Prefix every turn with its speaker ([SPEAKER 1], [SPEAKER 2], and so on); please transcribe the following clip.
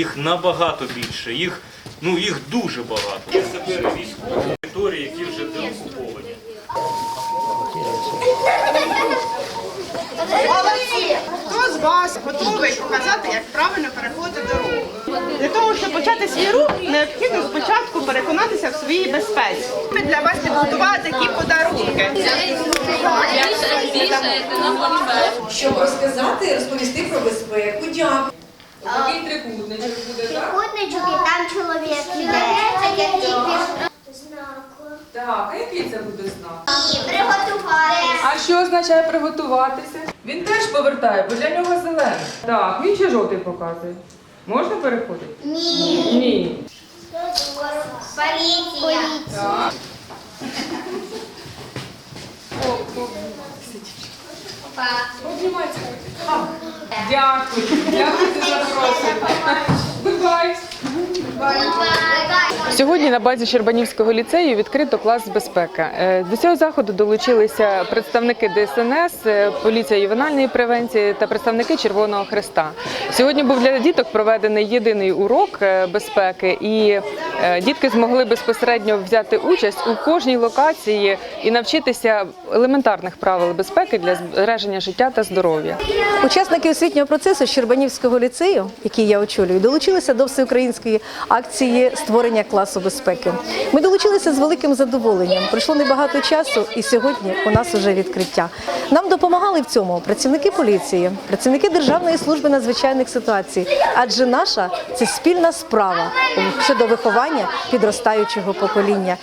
[SPEAKER 1] їх набагато більше. Їх, ну, їх дуже багато. Це військові території, які вже деокуповані.
[SPEAKER 2] Молодці! Хто з вас готовий показати, як правильно переходити дорогу? Для того, щоб почати свій рух, необхідно спочатку переконатися в своїй безпеці. Ми для вас підготували такі подарунки.
[SPEAKER 3] щоб розказати розповісти про безпеку. Дякую. Такий трикутничок буде, так?
[SPEAKER 4] Трикутничок і там чоловік іде.
[SPEAKER 3] Так, а який це буде знак?
[SPEAKER 4] І приготувати.
[SPEAKER 3] А що означає приготуватися? Він теж повертає, бо для нього зелений. Так, він ще жовтий показує. Можна переходити?
[SPEAKER 4] Ні.
[SPEAKER 3] Ні.
[SPEAKER 4] Поліція.
[SPEAKER 3] Так.
[SPEAKER 5] Сьогодні на базі Щербанівського ліцею відкрито клас безпеки. Е, До цього заходу долучилися представники ДСНС, е, поліція ювенальної превенції та представники Червоного Хреста. Сьогодні був для діток проведений єдиний урок е, безпеки, і дітки змогли безпосередньо взяти участь у кожній локації і навчитися елементарних правил безпеки для збереження життя та здоров'я.
[SPEAKER 6] Учасники освітнього процесу Щербанівського ліцею, який я очолюю, долучилися до всеукраїнської акції створення класу безпеки. Ми долучилися з великим задоволенням. Пройшло небагато часу, і сьогодні у нас уже відкриття. Нам допомагали в цьому працівники поліції, працівники Державної служби надзвичайних ситуацій, адже наша це спільна справа щодо виховання підростаючого покоління.